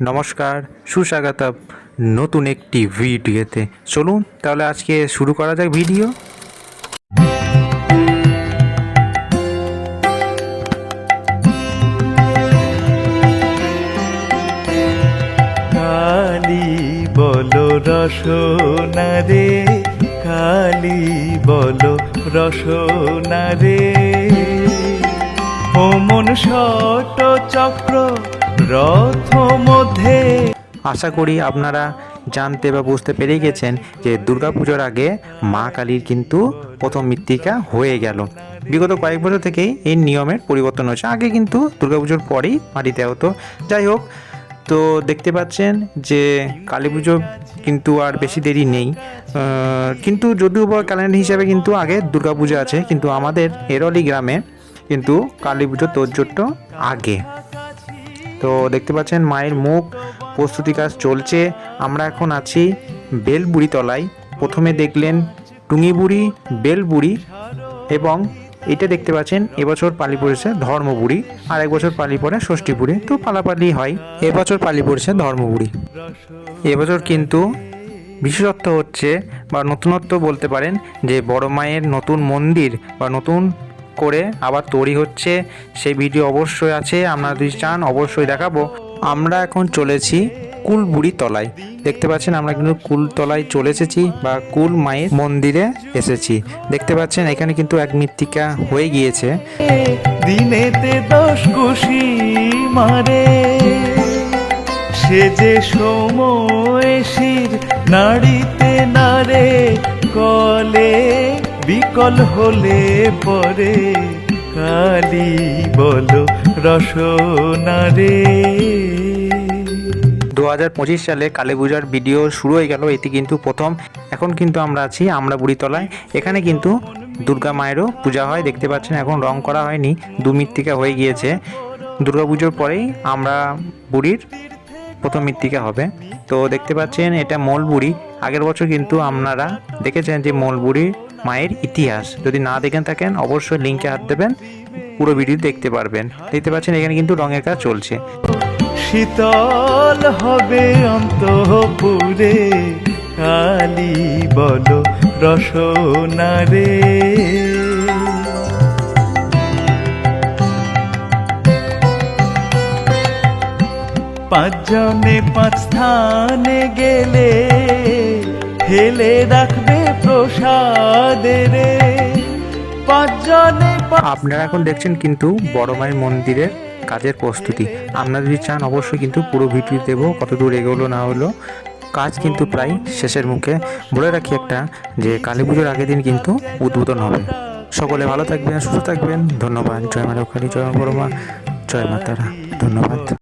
নমস্কার সুস্বাগত নতুন একটি ভিডিওতে। চলুন, তাহলে আজকে শুরু করা যাক ভিডিও। কালি বলো রসনা রে কালি বলো রসনা রে ও মন শট চক্র রথ মধ্যে। আশা করি আপনারা জানতে বা বুঝতে পেরে গেছেন যে দুর্গাপুজোর আগে মা কালীর কিন্তু প্রথম মৃত্তিকা হয়ে গেল। বিগত কয়েক বছর থেকেই এই নিয়মের পরিবর্তন হয়েছে। আগে কিন্তু দুর্গাপুজোর পরেই মাটিতে হতো। যাই হোক, তো দেখতে পাচ্ছেন যে কালী পুজো কিন্তু আর বেশি দেরি নেই। কিন্তু যদিও বা ক্যালেন্ডার হিসাবে কিন্তু আগে দুর্গাপুজো আছে, কিন্তু আমাদের এরলি গ্রামে কিন্তু কালী পুজোর তোড়জোড়টা আগে। তো দেখতে পাচ্ছেন মায়ের মুখ, প্রস্তুতি কাজ চলছে। আমরা এখন আছি বেলবুড়ি তলায় প্রথমে দেখলেন টুঙিবুড়ি বেলবুড়ি এবং এটা দেখতে পাচ্ছেন এবছর পালি পড়েছে ধর্মবুড়ি। আর এক বছর পালি পড়ে ষষ্ঠীপুরি। তো পালাপালি হয়, এবছর পালি পড়েছে ধর্মবুড়ি। এবছর কিন্তু বিশেষত্ব হচ্ছে বা নতুনত্ব বলতে পারেন যে বড় মায়ের নতুন মন্দির বা নতুন করে আবার তৈরি হচ্ছে। সেই ভিডিও অবশ্যই আছে, আপনারা যদি চান অবশ্যই দেখাবো। আমরা এখন চলেছি কুলবুড়ি তলায়। দেখতে পাচ্ছেন আমরা কিন্তু কুল তলায় চলে এসেছি বা কুল মায়ের মন্দিরে এসেছি। দেখতে পাচ্ছেন এখানে কিন্তু এক মৃত্তিকা হয়ে গিয়েছে। দিনেতে দশ কুশি মারে। সে যে সময় শির নাড়িতে নারে কলে বিকল হলে পরে কালি বলো রসনারে। দু হাজার পঁচিশ সালে কালী পূজার ভিডিও শুরু হয়ে গেল, এটি কিন্তু প্রথম। এখন কিন্তু আমরা আছি আমরা বুড়িতলায় এখানে কিন্তু দুর্গা মায়েরও পূজা হয়, দেখতে পাচ্ছেন এখন রং করা হয়নি, দু মৃত্তিকা হয়ে গিয়েছে। দুর্গা পুজোর পরেই আমরা বুড়ির প্রথম মৃত্তিকা হবে। তো দেখতে পাচ্ছেন, এটা মলবুড়ি। আগের বছর কিন্তু আপনারা দেখেছেন যে মলবুড়ি মায়ের ইতিহাস। যদি না দেখেন থাকেন, অবশ্যই লিঙ্কে হাত দেবেন, পুরো ভিডিও দেখতে পারবেন। দেখতে পাচ্ছেন এখানে কিন্তু রঙের কাজ চলছে। শীতল হবে অন্তপুরে, কালি বলো রসনারে। পাঁচজনে পাঁচ স্থানে গেলে হেলে রাখবে প্রসাদের। আপনারা এখন দেখছেন কিন্তু বড় মায়ের মন্দিরের কাজের প্রস্তুতি। আপনারা যদি চান অবশ্যই কিন্তু পুরো ভিডিও দেবো, কত দূর এগোলো না হলো। কাজ কিন্তু প্রায় শেষের মুখে। বলে রাখি একটা যে, কালী পুজোর আগের দিন কিন্তু উদ্বোধন হবে। সকলে ভালো থাকবেন, সুস্থ থাকবেন। ধন্যবাদ। জয় মা লক্ষ্মী, জয় মা বড় মা জয় মাতারা ধন্যবাদ।